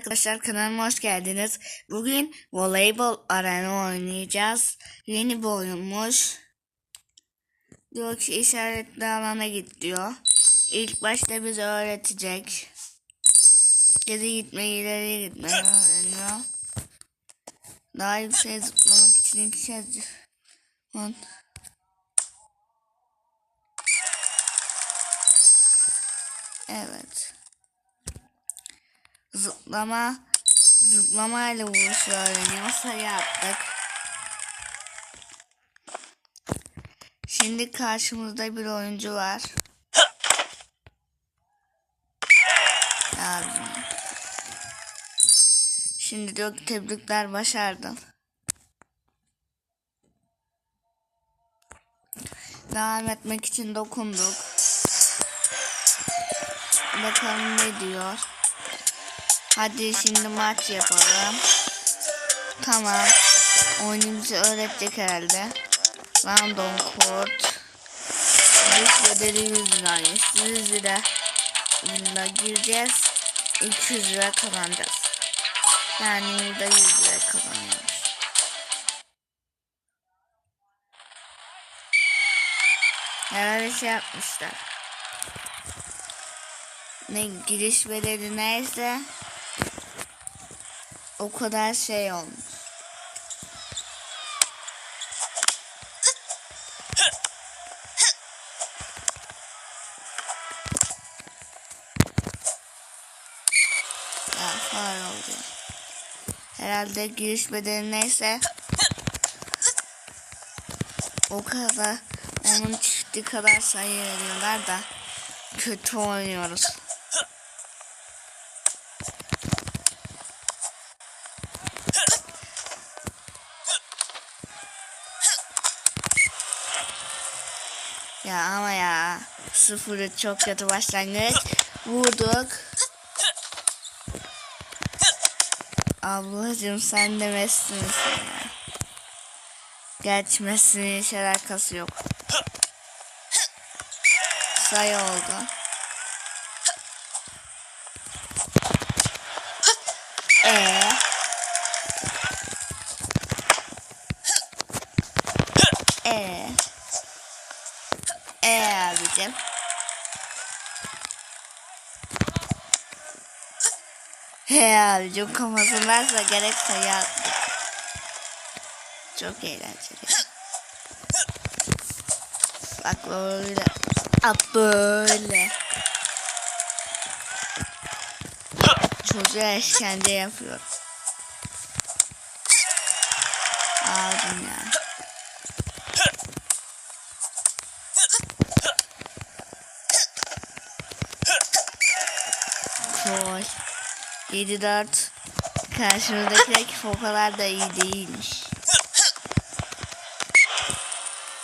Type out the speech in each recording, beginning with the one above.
Arkadaşlar kanalıma hoş geldiniz. Bugün voleybol arena oynayacağız. Yeni bir oyunmuş. Diyor ki işaretli alana git diyor. İlk başta bize öğretecek. Geri gitmeyi ileri gitmeyi öğreniyor. Daha yükseğe zıplamak için iki kez... Evet. Zıplama zıplama ile vuruş öğreniyor. Sayı attık. Şimdi karşımızda bir oyuncu var. Yardım. Şimdi diyor ki tebrikler başardın. Devam etmek için dokunduk. Bakalım ne diyor. Hadi şimdi maç yapalım. Tamam. Oyunumuzu öğretecek herhalde. Random kod. Dış bedeli 100 lira. 100 lira. Lira gireceğiz. 200 lira kazanacağız. Yani burada 100 lira kazanıyoruz. Herhalde şey yapmışlar. Ne giriş bedeli neyse o kadar şey olmuş. Ya faal oldu. Herhalde giriş bedeli neyse o kadar onun çifti kadar sayı veriyorlar da kötü oynuyoruz. Ya ama ya sıfırı çok kötü başlangıç. Vurduk. Ablacım sen de Messi misin ya? Gerçi Messi'nin hiç alakası yok. Sayı oldu. Ee. Ee. Ee abicim. He abicim kafasındansa gerek attık. Çok eğlenceli. Bak böyle. At böyle. Çocuğa işkence yapıyor. Abim ya. Koy. 7-4. Karşımızdaki o kadar da iyi değilmiş.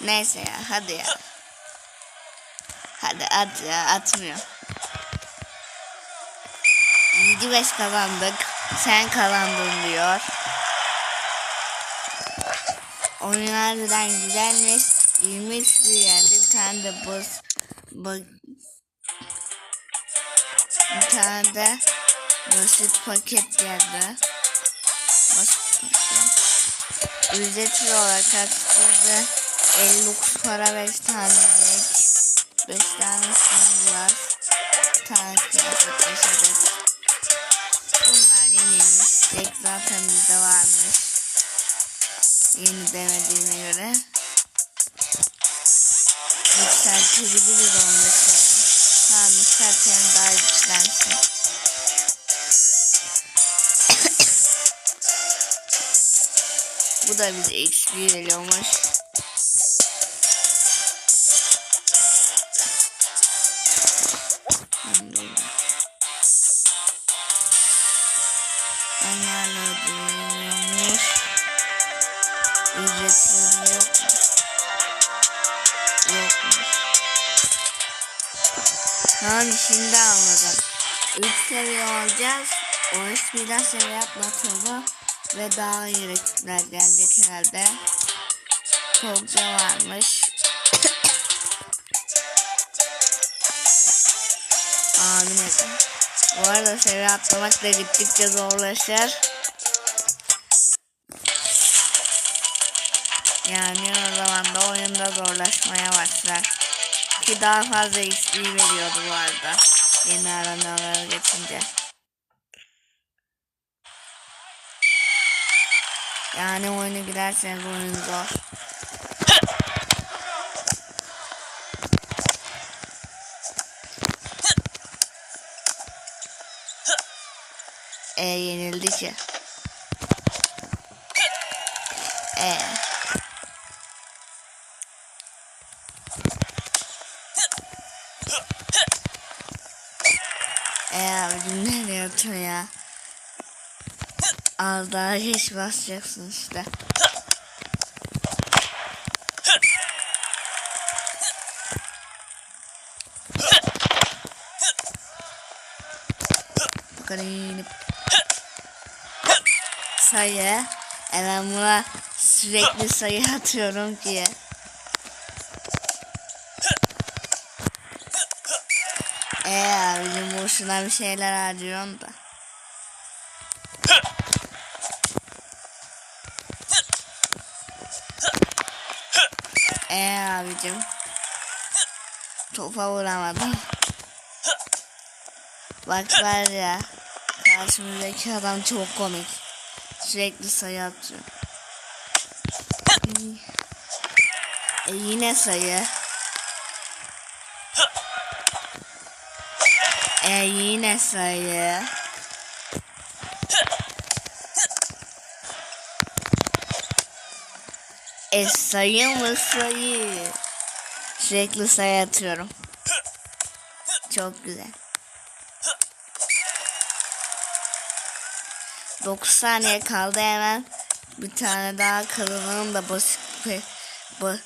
Neyse ya hadi ya. Hadi at ya atmıyor. 7-5 kazandık. Sen kazandın diyor. Oyun harbiden güzelmiş. 23 bir geldi. Bir tane de boss. Bir tane de basit paket geldi. Basit paket. Ücretsiz olarak açtırdı. 59 para 5 tane renk. 5 tane sınır var. Bir tane kıyafet 5 adet. Bunlar yeniymiş. Renk zaten bizde varmış. Yeni demediğine göre. Yükseltebiliriz onu. Tamam yükseltelim daha güçlensin. Bu da bize XP veriyormuş. Tamam şimdi anladım. 3 seviye olacağız. O iş birden seviye atlatıldı. Ve daha iyi rakipler gelecek herhalde. Tolga varmış. Amin edin. Bu arada seviye atlamak da gittikçe zorlaşır. Yani o zaman da oyunda zorlaşmaya başlar. Ki daha fazla XP veriyordu bu arada. Yeni arenalara geçince. Yani oyunu girerseniz oyun zor. E yenildi ki. E. E abicim nereye atıyor ya? Az daha geç basacaksın işte. Bakalım. Sayı. E buna sürekli sayı atıyorum ki. E abicim boşuna bir şeyler harcıyorum da. E abicim. Topa vuramadım. Bak var ya. Karşımızdaki adam çok komik. Sürekli sayı atıyor. E yine sayı. E yine sayı. E sayı mı sayı? Sürekli sayı atıyorum. Çok güzel. 9 saniye kaldı hemen. Bir tane daha kalınlığın da basit pe, ba,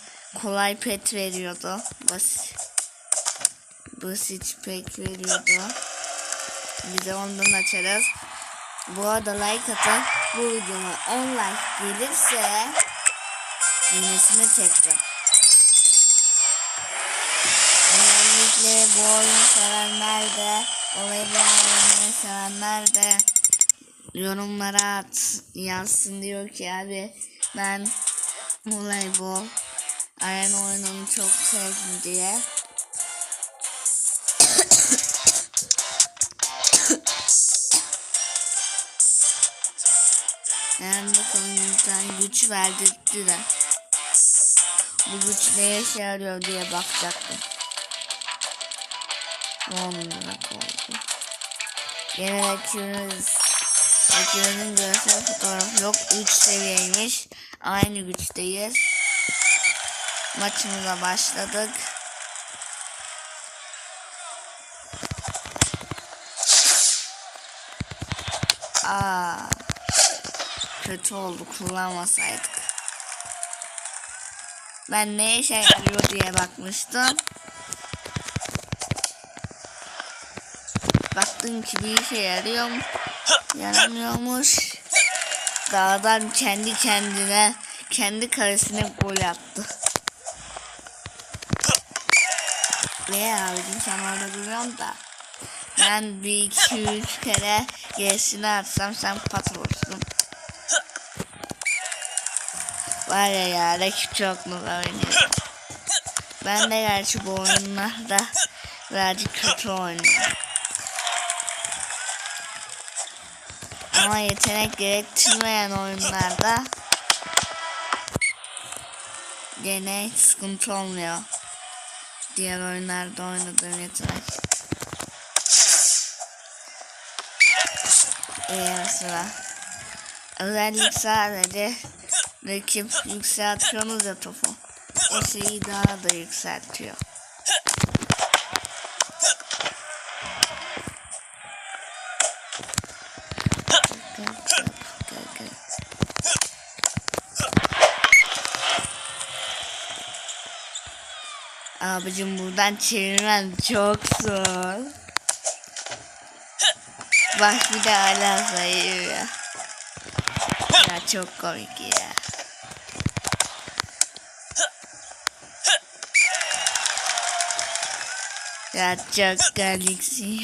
kolay pet veriyordu. Basit basit pet veriyordu. Bir de ondan açarız. Bu arada like atın. Bu videoma 10 like gelirse yenisini çekeceğim. Özellikle bu oyunu sevenler de oynamayı sevenler de yorumlara at, yazsın diyor ki abi ben voleybol arena oyununu çok sevdim diye. Tane güç verdirtti de. Bu güç neye işe yarıyor diye bakacaktım. 10 lira oldu. Yine rakibimiz rakibimizin görsel fotoğrafı yok. 3 seviyeymiş. Aynı güçteyiz. Maçımıza başladık. Aa, kötü oldu kullanmasaydık. Ben ne işe yarıyor diye bakmıştım. Baktım ki bir işe yarıyor mu? Yaramıyormuş. Dağdan kendi kendine kendi karesine gol attı. Ve abicim sen orada duruyorsun da. Ben bir iki üç kere gerisini atsam sen pat olursun. Var ya ya rakip çok mu oynuyor. Ben de gerçi bu oyunlarda birazcık kötü oynuyorum. Ama yetenek gerektirmeyen oyunlarda gene sıkıntı olmuyor. Diğer oyunlarda oynadığım yetenek. Ee, mesela özellik sadece rakip yükseltiyorsunuz ya topu. O şeyi daha da yükseltiyor. Abicim buradan çevirmem çok zor. Bak bir de hala sayıyor ya. Ya çok komik ya. Gerçek Galaxy.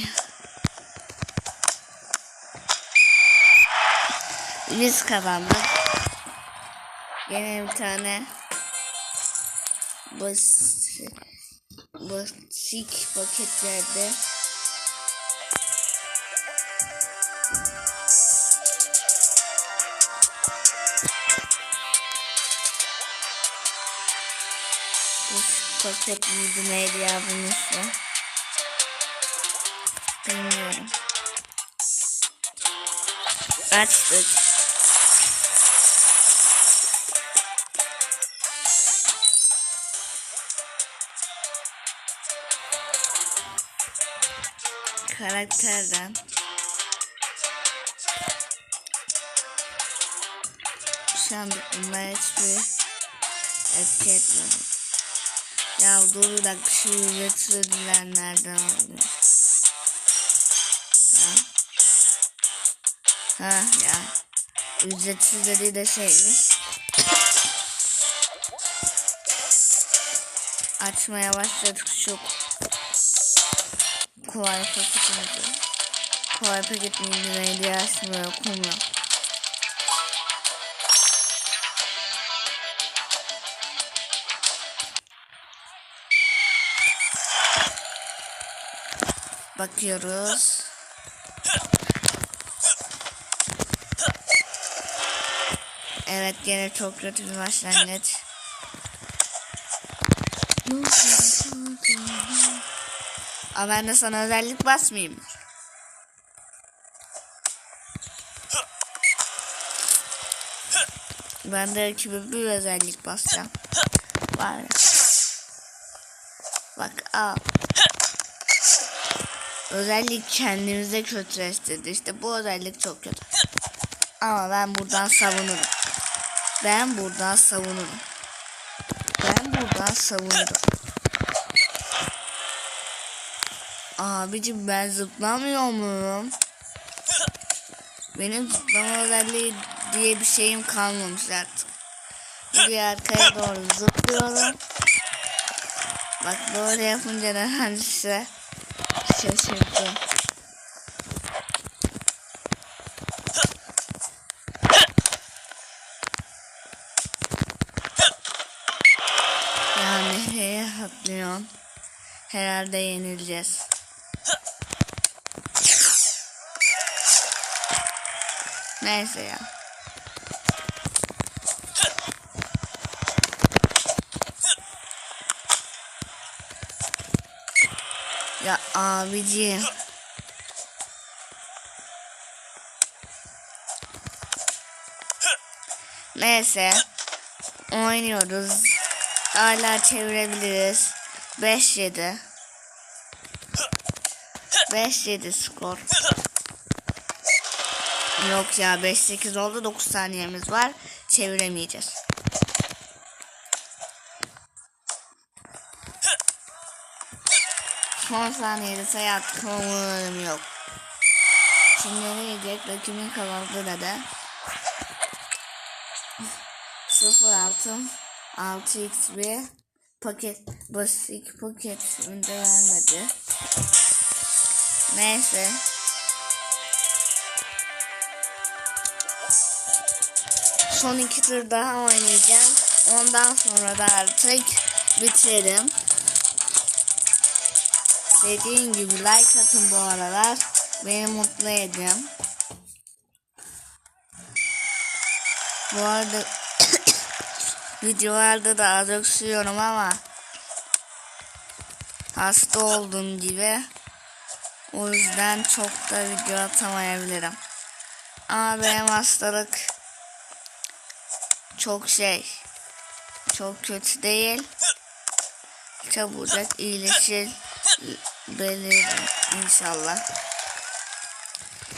Biz kazandık. Yine bir tane basit basit paketlerde paket miydi neydi ya bunun ismi? Açtık. Karakterden. Şu anda bunlar etki etmedi. Ya bir dakika şu ücretsiz ödüller nereden Ha ya. Ücretsiz dediği de şeymiş. Açmaya başladık çok kolay paketimizi. Kolay paketimizi neydi açmıyor okumuyor. Bakıyoruz. Evet gene çok kötü bir başlangıç. Ama ben de sana özellik basmayayım. Ben de ekibe bir özellik basacağım. Var. Bak al. Özellik kendimize kötüleştirdi. İşte bu özellik çok kötü. Ama ben buradan savunurum. Ben buradan savunurum. Ben buradan savunurum. Abicim ben zıplamıyor muyum? Benim zıplama özelliği diye bir şeyim kalmamış artık. Bir arkaya doğru zıplıyorum. Bak böyle yapınca nedense şaşırdım. Yani atlıyorsun? Herhalde yenileceğiz. Neyse ya. Ya abiciğim. Neyse. Oynuyoruz. Hala çevirebiliriz. 5-7. 5-7 skor. Yok ya 5-8 oldu 9 saniyemiz var. Çeviremeyeceğiz. Son saniyede sayı attık yok. Şimdi ne diyecek? Rakibin kazandığı da 0 altın 6x1 paket basit paket önce vermedi. Neyse. Son iki tur daha oynayacağım. Ondan sonra da artık bitirelim. Dediğim gibi like atın bu aralar. Beni mutlu edin. Bu arada videolarda da az öksürüyorum ama hasta olduğum gibi o yüzden çok da video atamayabilirim. Ama benim hastalık çok şey çok kötü değil. Çabucak iyileşir belirim inşallah.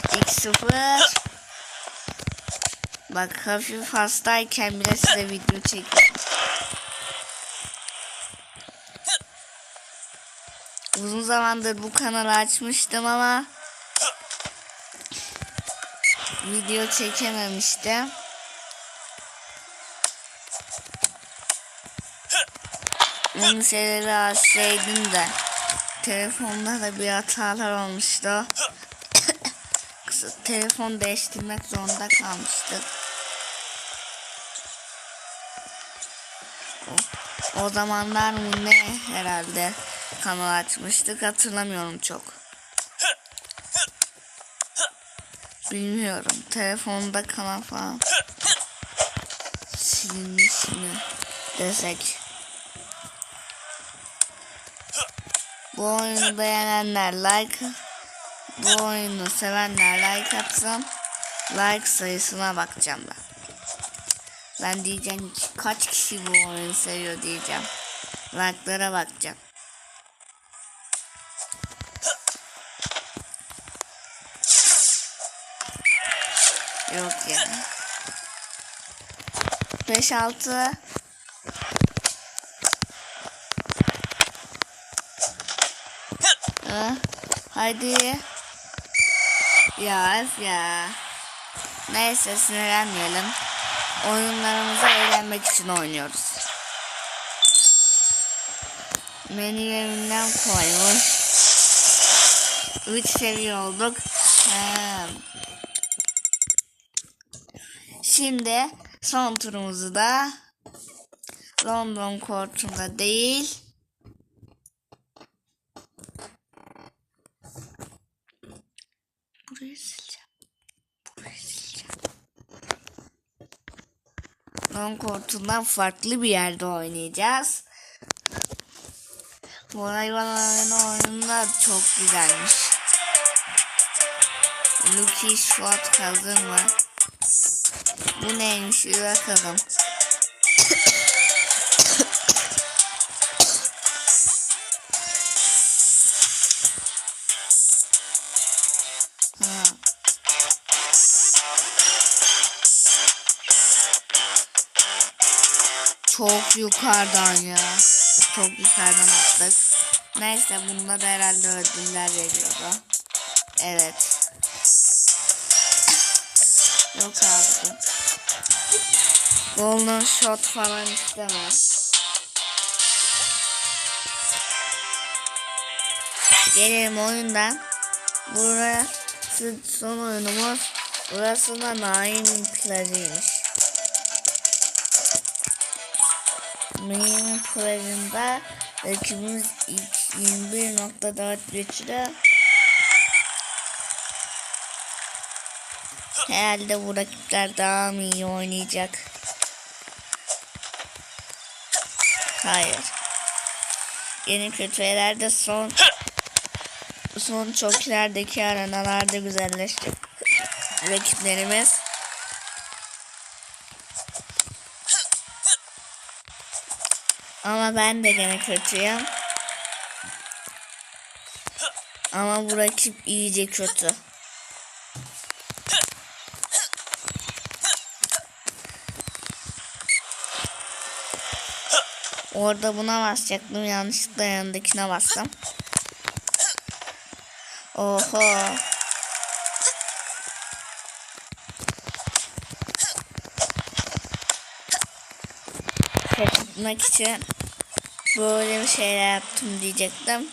X0 Bak hafif hastayken bile size video çekiyorum. Uzun zamandır bu kanalı açmıştım ama video çekememiştim. Onun sebebi açsaydım da telefonda da bir hatalar olmuştu. Telefon değiştirmek zorunda kalmıştık. O, zamanlar mı ne herhalde kanal açmıştık hatırlamıyorum çok. Bilmiyorum. Telefonda kanal falan silinmiş mi desek. Bu oyunu beğenenler like bu oyunu sevenler like atsın. Like sayısına bakacağım ben. Ben diyeceğim kaç kişi bu oyunu seviyor diyeceğim. Like'lara bakacağım. Yok ya. 5 6 Ah, Hadi. Ya öf ya. Neyse sinirlenmeyelim. Oyunlarımızı eğlenmek için oynuyoruz. Menülerinden koymuş. 3 seviye olduk. Şimdi son turumuzu da London kortunda değil. Burayı London kortundan farklı bir yerde oynayacağız. Bu hayvan oyunu oyunlar çok güzelmiş. Lucky Shot mı? Bu neymiş bir bakalım. Çok yukarıdan ya. Çok yukarıdan attık. Neyse bunda da herhalde ödüller veriyordu. Evet. Yok abi. Golden shot falan istemem. Gelelim oyundan. Burası son oyunumuz. Burası da Naim'in plajıymış. Naim'in plajında rakibimiz ilk 21.4 güçlü. Herhalde bu rakipler daha mı iyi oynayacak? Hayır. Yeni kötülerde son son çok ilerideki arenalarda güzelleşti. Rakiplerimiz. Ama ben de gene kötüyüm. Ama bu rakip iyice kötü. Orada buna basacaktım. Yanlışlıkla yanındakine bastım. Oho. Korkutmak için böyle bir şeyler yaptım diyecektim.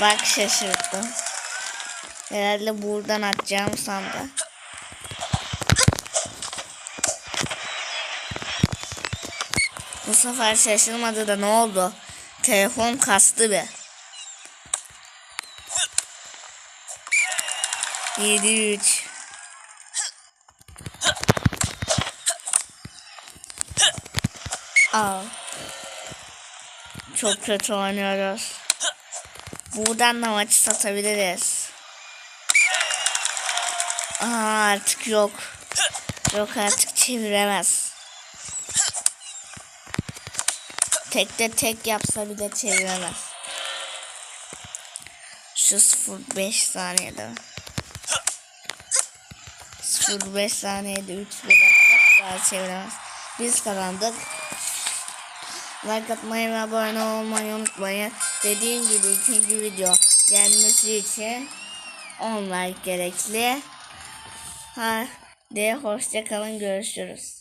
Bak şaşırdım. Herhalde buradan atacağım sandı. Bu sefer şaşırmadı da ne oldu? Telefon kastı be. 7 3 Aa. Çok kötü oynuyoruz. Buradan da maçı satabiliriz. Aa, artık yok. Yok artık çeviremez. Tekte tek yapsa bile çeviremez. Şu 0.5 saniyede. 0.5 saniyede 3 bir atsak daha çeviremez. Biz kazandık. Like atmayı ve abone olmayı unutmayın. Dediğim gibi ikinci video gelmesi için 10 like gerekli. Ha, De hoşça kalın görüşürüz.